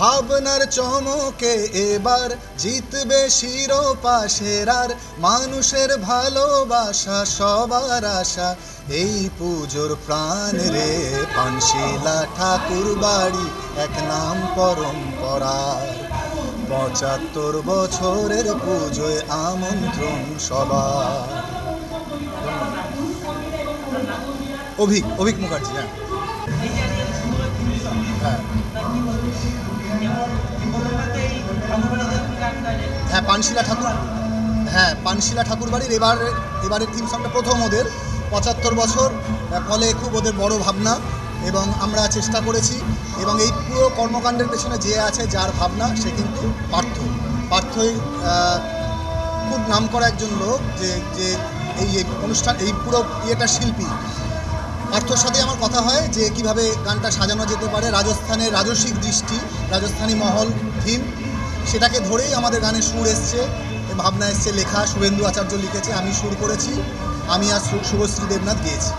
ভাবনার চমকে এবার জিতবে শিরোপা সেরার মানুষের ভালোবাসা, সবার আশা। এই পুজোর প্রাণ রে, পানশিলা ঠাকুর বাড়ি, এক নাম পরম্পরার। পঁচাত্তর বছরের পুজোয় আমন্ত্রণ সবার। অভিক অভিক মুখার্জি হ্যাঁ। পানশিলা ঠাকুর হ্যাঁ পানশিলা ঠাকুর বাড়ির এবার এবারের থিম সংটা প্রথম ওদের। পঁচাত্তর বছর ফলে খুব ওদের বড় ভাবনা এবং আমরা চেষ্টা করেছি এবং এই পুরো কর্মকাণ্ডের পেছনে যে আছে যার ভাবনা, সে কিন্তু পার্থ। পার্থই খুব নাম করা একজন লোক যে যে এই অনুষ্ঠান, এই পুরো ইয়েটা শিল্পী। পার্থর সাথে আমার কথা হয় যে কীভাবে গানটা সাজানো যেতে পারে, রাজস্থানের রাজস্বিক দৃষ্টি, রাজস্থানী মহল থিম সেটাকে ধরেই আমাদের গানের সুর এসছে ভাবনা এসছে, লেখা শুভেন্দু আচার্য লিখেছে, আমি সুর করেছি, আমি আর শুভশ্রী দেবনাথ গিয়েছি।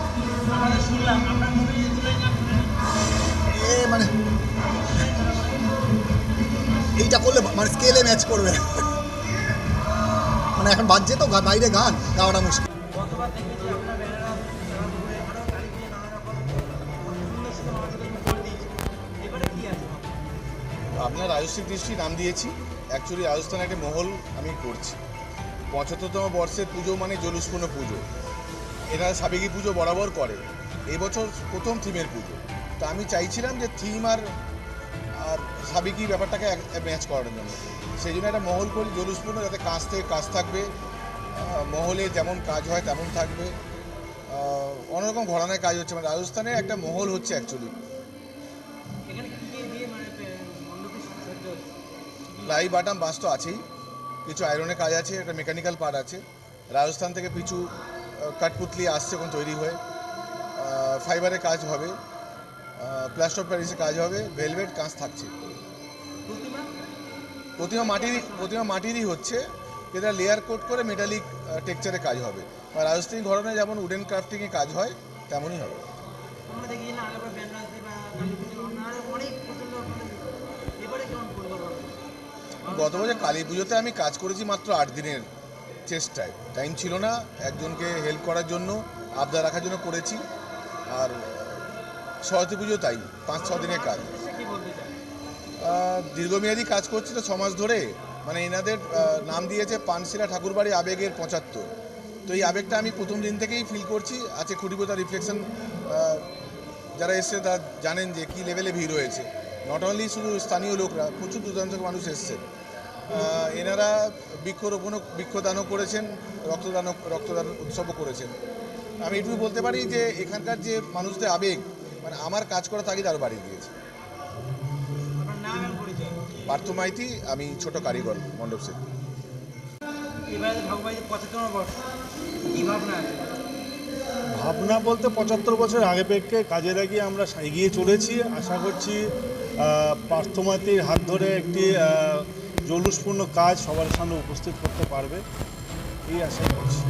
এ মানে এইটা করলে মানে স্কেলে ম্যাচ করবে। মানে এখন বাজছে তো বাইরে গান, গাওয়াটা মুশকিল। আপনার রাজস্বিক দৃষ্টি নাম দিয়েছি। অ্যাকচুয়ালি রাজস্থানে একটা মহল আমি করছি। পঁচাত্তরতম বর্ষের পুজো মানে জলুসপূর্ণ পুজো। এরা সাবেকি পুজো বরাবর করে। এবছর প্রথম থিমের পুজো। তো আমি চাইছিলাম যে থিম আর আর সাবেকি ব্যাপারটাকে ম্যাচ করার জন্য। সেই জন্য একটা মহল করি জলুসপূর্ণ যাতে কাজ থেকে কাজ থাকবে। মহলে যেমন কাজ হয় তেমন থাকবে। অন্যরকম ঘরানায় কাজ হচ্ছে। মানে রাজস্থানে একটা মহল হচ্ছে অ্যাকচুয়ালি প্লাই বাটাম বাস তো আছেই। কিছু আয়রনের কাজ আছে, একটা মেকানিক্যাল পার্ট আছে। রাজস্থান থেকে কিছু কাঠপুতলি আসছে এখন তৈরি হয়ে। ফাইবারের কাজ হবে। প্লাস্টার প্যারিসের কাজ হবে ভেলভেট কাজ থাকছে। প্রতিমা মাটিরই প্রতিমা মাটিরই হচ্ছে, যেটা লেয়ার কোট করে মেটালিক টেক্সচারে কাজ হবে। বা রাজস্থানী ঘরনে যেমন উডেন ক্রাফটিংয়ে কাজ হয়, তেমনই হবে। অনেক গত বছর কালী পুজোতে আমি কাজ করেছি মাত্র আট দিনের চেষ্টায়। টাইম ছিল না, একজনকে হেল্প করার জন্য, আবদার রাখার জন্য করেছি। আর সরস্বতী পুজো তাই পাঁচ ছ দিনের কাজ। দীর্ঘমেয়াদী কাজ করছি তো ছ মাস ধরে। মানে এনাদের নাম দিয়েছে পানশিলা ঠাকুরবাড়ি আবেগের পঁচাত্তর। তো এই আবেগটা আমি প্রথম দিন থেকেই ফিল করছি। আছে খুঁটিপোতা রিফ্লেকশন যারা এসছে তারা জানেন যে কী লেভেলে ভিড় হয়েছে। নট অনলি শুধু স্থানীয় লোকরা প্রচুর দূরান্ত থেকে মানুষ এসছে। এনারা বৃক্ষরোপণও বৃক্ষদানও করেছেন রক্তদান রক্তদান উৎসবও করেছেন। আমি এটুকু বলতে পারি যে এখানকার যে মানুষদের আবেগ মানে আমার কাজ করা তাগিদ আরও বাড়িয়ে দিয়েছে। পার্থ মাইতি আমি ছোট কারিগর মণ্ডপ শিল্পী ভাবনা বলতে পঁচাত্তর বছর আগে পেক্ষে কাজে লাগিয়ে আমরা এগিয়ে চলেছি। আশা করছি পার্থমাতির হাত ধরে একটি জলুসপূর্ণ কাজ সবার সামনে উপস্থিত করতে পারবে। এই আশা করছি।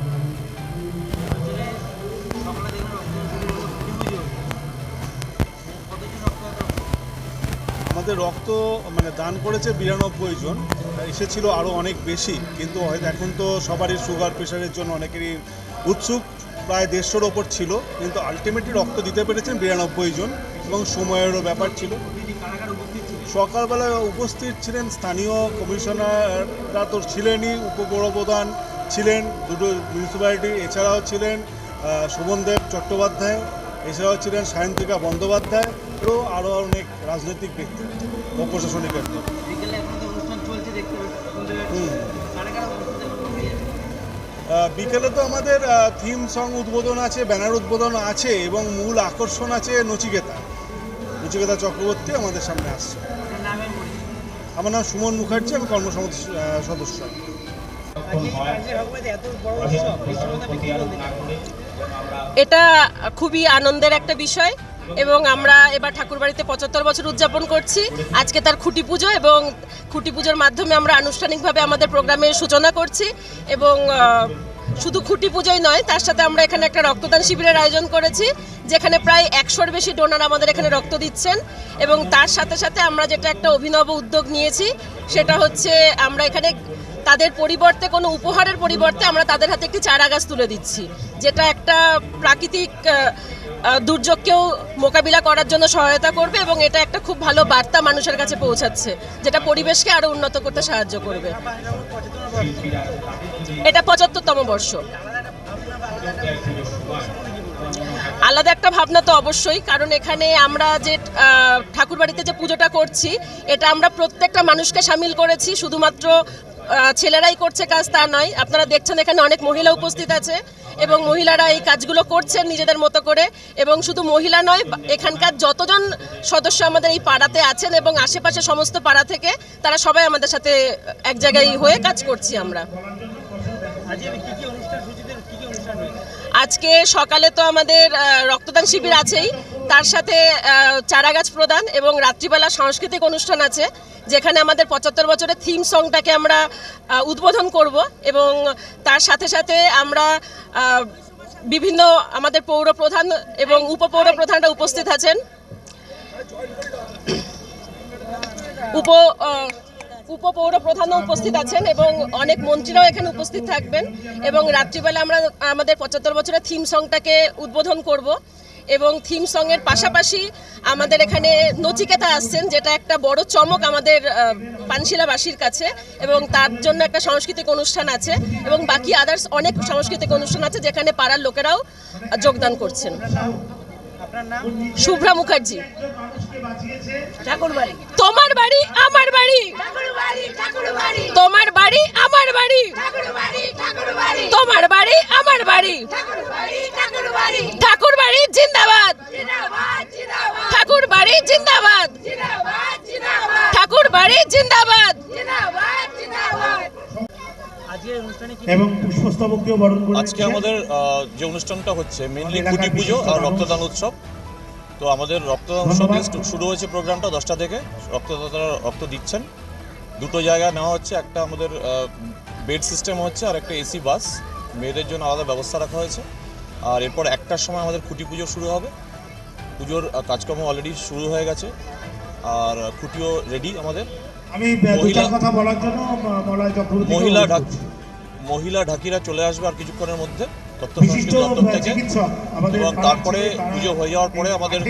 আমাদের রক্ত মানে দান করেছে বিরানব্বই জন। এসেছিল আরও অনেক বেশি, কিন্তু হয়তো এখন তো সবারই সুগার প্রেশারের জন্য অনেকেরই উৎসুক। প্রায় দেড়শোর ওপর ছিল, কিন্তু আলটিমেটলি রক্ত দিতে পেরেছেন বিরানব্বই জন। এবং সময়েরও ব্যাপার ছিল। উপস্থিত সকালবেলায় উপস্থিত ছিলেন স্থানীয় কমিশনাররা তো ছিলেনই উপপ্রধান ছিলেন দুটো মিউনিসিপ্যালিটি এছাড়াও ছিলেন শোভনদেব চট্টোপাধ্যায় এছাড়াও ছিলেন সায়ন্তিকা বন্দ্যোপাধ্যায় ও আরও অনেক রাজনৈতিক ব্যক্তি ও প্রশাসনিক ব্যক্তি। বিকেলে তো আমাদের থিম সং উদ্বোধন আছে ব্যানার উদ্বোধন আছে এবং মূল আকর্ষণ আছে নচিকেতা। নচিকেতা চক্রবর্তী আমাদের সামনে আসছে। আমার নাম সুমন মুখার্জি, আমি কর্মসমিতি সদস্য। এটা খুবই আনন্দের একটা বিষয় এবং আমরা এবার ঠাকুরবাড়িতে পঁচাত্তর বছর উদযাপন করছি। আজকে তার খুঁটি পুজো এবং খুঁটি পুজোর মাধ্যমে আমরা আনুষ্ঠানিকভাবে আমাদের প্রোগ্রামের সূচনা করছি এবং শুধু খুঁটি পুজোই নয়, তার সাথে আমরা এখানে একটা রক্তদান শিবিরের আয়োজন করেছি, যেখানে প্রায় একশোর বেশি ডোনার আমাদের এখানে রক্ত দিচ্ছেন এবং তার সাথে সাথে আমরা যেটা একটা অভিনব উদ্যোগ নিয়েছি, সেটা হচ্ছে আমরা এখানে তাদের পরিবর্তে, কোনো উপহারের পরিবর্তে আমরা তাদের হাতে একটি চারা গাছ তুলে দিচ্ছি, যেটা একটা প্রাকৃতিক দুর্যোগকেও মোকাবিলা করার জন্য সহায়তা করবে এবং এটা একটা খুব ভালো বার্তা মানুষের কাছে পৌঁছাচ্ছে, যেটা পরিবেশকে আরও উন্নত করতে সাহায্য করবে। এটা পঁচাত্তরতম বর্ষ। আলাদা একটা ভাবনা তো অবশ্যই কারণ এখানে আমরা যে আহ, ঠাকুরবাড়িতে যে পুজোটা করছি এটা আমরা প্রত্যেকটা মানুষকে সামিল করেছি শুধুমাত্র ছেলেরাই করছে কাজ তা নয় আপনারা দেখছেন এখানে অনেক মহিলা উপস্থিত আছে এবং মহিলারা এই কাজগুলো করছেন নিজেদের মতো করে এবং শুধু মহিলা নয় এখানকার যতজন সদস্য আমাদের এই পাড়াতে আছেন এবং আশেপাশে সমস্ত পাড়া থেকে তারা সবাই আমাদের সাথে এক জায়গায় হয়ে কাজ করছি আমরা। আজকে সকালে তো আমাদের রক্তদান শিবির আছেই। তার সাথে চারাগাছ প্রদান এবং রাত্রিবেলা সাংস্কৃতিক অনুষ্ঠান আছে, যেখানে আমাদের পঁচাত্তর বছরের থিম সংটাকে আমরা উদ্বোধন করব এবং তার সাথে সাথে আমরা বিভিন্ন আমাদের পৌর প্রধান এবং উপপৌর প্রধানরা উপস্থিত আছেন। উপ উপপৌর প্রধানও উপস্থিত আছেন এবং অনেক মন্ত্রীরাও এখানে উপস্থিত থাকবেন এবং রাত্রিবেলা আমরা আমাদের পঁচাত্তর বছরের থিম সংটাকে উদ্বোধন করব এবং থিম সঙের পাশাপাশি আমাদের এখানে নচিকেতা আসছেন যেটা একটা বড় চমক আমাদের পানশিলাবাসীর কাছে এবং তার জন্য একটা সাংস্কৃতিক অনুষ্ঠান আছে এবং বাকি আদার্স অনেক সাংস্কৃতিক অনুষ্ঠান আছে যেখানে পাড়ার লোকেরাও যোগদান করছেন। আপনার নাম? শুভ্রা মুখার্জি। তোমার বাড়ি আমার বাড়ি। তোমার বাড়ি আমার বাড়ি। তোমার বাড়ি আমার বাড়ি। ঠাকুর বাড়ি জিন্দাবাদ। জিন্দাবাদ জিন্দাবাদ। ঠাকুর বাড়ি জিন্দাবাদ। জিন্দাবাদ জিন্দাবাদ। ঠাকুর বাড়ি জিন্দাবাদ। জিন্দাবাদ জিন্দাবাদ। আজকের অনুষ্ঠানে কি এবং পুষ্পস্তবককেও বরণ করে আজকে আমাদের যে অনুষ্ঠানটা হচ্ছে মেনলি এলাকার খুঁটি পুজো আর রক্তদান উৎসব। তো আমাদের রক্তদান শুরু হয়েছে প্রোগ্রামটা দশটা থেকে। রক্তদাতারা রক্ত দিচ্ছেন। দুটো জায়গা নেওয়া হচ্ছে একটা আমাদের বেড সিস্টেম হচ্ছে আর একটা এসি বাস। মেয়েদের জন্য আলাদা ব্যবস্থা রাখা হয়েছে। আর এরপর একটার সময় আমাদের খুঁটি পুজো শুরু হবে। পুজোর কাজকর্ম অলরেডি শুরু হয়ে গেছে। আর খুঁটিও রেডি আমাদের। আমি মহিলা- কথা বলার জন্য মহিলা ঢাক মহিলা ঢাকিরা চলে আসবে আর কিছুক্ষণের মধ্যে। তথ্য সংস্কৃতি দপ্তর থেকে এবং তারপরে পুজো হয়ে যাওয়ার পরে আমাদের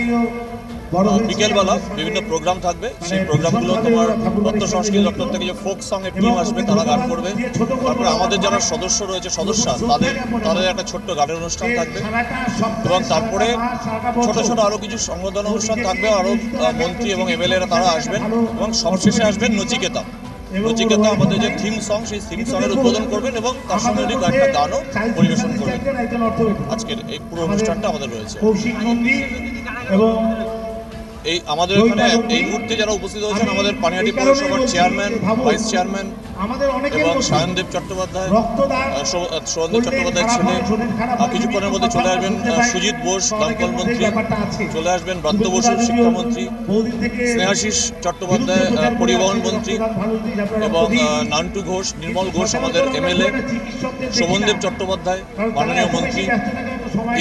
বিকেলবেলা বিভিন্ন প্রোগ্রাম থাকবে। মানে সেই প্রোগ্রামগুলো তোমার তথ্য সংস্কৃতি দপ্তর থেকে যে ফোক সং এর টিম আসবে তারা গান করবে। তারপরে আমাদের যারা সদস্য রয়েছে সদস্য তাদের তাদের একটা ছোট্ট গানের অনুষ্ঠান থাকবে। এবং তারপরে ছোট ছোট আরও কিছু সংবর্ধনা অনুষ্ঠান থাকবে। আরও আহ, মন্ত্রী এবং এমএলএরা তারা আসবেন এবং সবশেষে আসবেন নচিকেতা। নচিকেতা আমাদের যে থিম সং সেই থিম সং এর উদ্বোধন করবেন এবং তার সঙ্গে উনি কয়েকটা গানও পরিবেশন করবেন। আজকের এই পুরো অনুষ্ঠানটা আমাদের রয়েছে। কৌশিক নন্দী এবং এই আমাদের এখানে এই মুহূর্তে যারা উপস্থিত হয়েছেন আমাদের পানিহাটি পৌরসভার চেয়ারম্যান ভাইস চেয়ারম্যান এবং সায়নদেব চট্টোপাধ্যায় রক্তদান চট্টোপাধ্যায় ছেলে কিছুক্ষণের মধ্যে চলে আসবেন সুজিত বোস দমকল মন্ত্রী চলে আসবেন ব্রাত্য বসু শিক্ষামন্ত্রী স্নেহাশিস চট্টোপাধ্যায় পরিবহন মন্ত্রী এবং নান্টু ঘোষ নির্মল ঘোষ আমাদের এমএলএ শোভনদেব চট্টোপাধ্যায় মাননীয় মন্ত্রী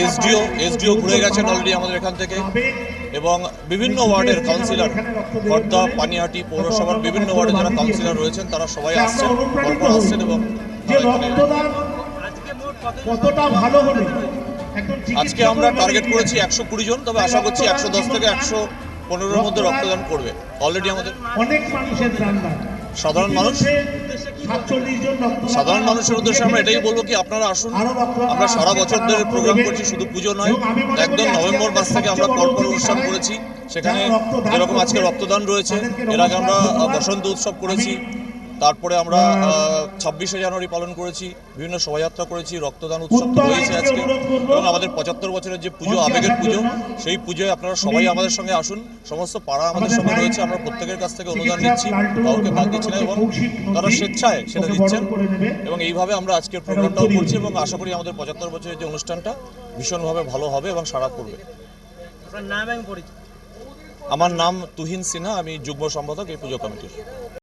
এসডিও এসডিও ঘুরে গেছেন অলরেডি আমাদের এখান থেকে। এবং বিভিন্ন ওয়ার্ডের কাউন্সিলর খর্দা পানিহাটি পৌরসভার বিভিন্ন ওয়ার্ডে যারা কাউন্সিলর রয়েছেন তারা সবাই আসছেন পরপর আসছেন এবং আজকে কতটা ভালো হলে আজকে আমরা টার্গেট করেছি একশো কুড়ি জন তবে আশা করছি একশো দশ থেকে একশো পনেরোর মধ্যে রক্তদান করবে। অলরেডি আমাদের অনেক মানুষের সাধারণ মানুষ সাধারণ মানুষের উদ্দেশ্যে আমরা এটাই বলব কি আপনারা আসুন। আমরা সারা বছর ধরে প্রোগ্রাম করছি শুধু পুজো নয়। একদম নভেম্বর মাস থেকে আমরা পরপর অনুষ্ঠান করেছি। সেখানে যেরকম আজকে রক্তদান রয়েছে এর আগে আমরা বসন্ত উৎসব করেছি। তারপরে আমরা ছাব্বিশে জানুয়ারি পালন করেছি বিভিন্ন শোভাযাত্রা করেছি রক্তদান উৎসব তো রয়েছে আজকে। এবং আমাদের পঁচাত্তর বছরের যে পুজো আবেগের পুজো সেই পুজোয় আপনারা সবাই আমাদের সঙ্গে আসুন। সমস্ত পাড়া আমাদের সঙ্গে রয়েছে আমরা প্রত্যেকের কাছ থেকে অনুদান নিচ্ছি কাউকে ভাগ দিচ্ছি না এবং তারা স্বেচ্ছায় সেটা দিচ্ছেন। এবং এইভাবে আমরা আজকের প্রোগ্রামটাও করছি এবং আশা করি আমাদের পঁচাত্তর বছরের যে অনুষ্ঠানটা ভীষণভাবে ভালো হবে এবং সারা পড়বে। আমার নাম তুহিন সিনহা আমি যুগ্ম সম্পাদক এই পুজো কমিটির।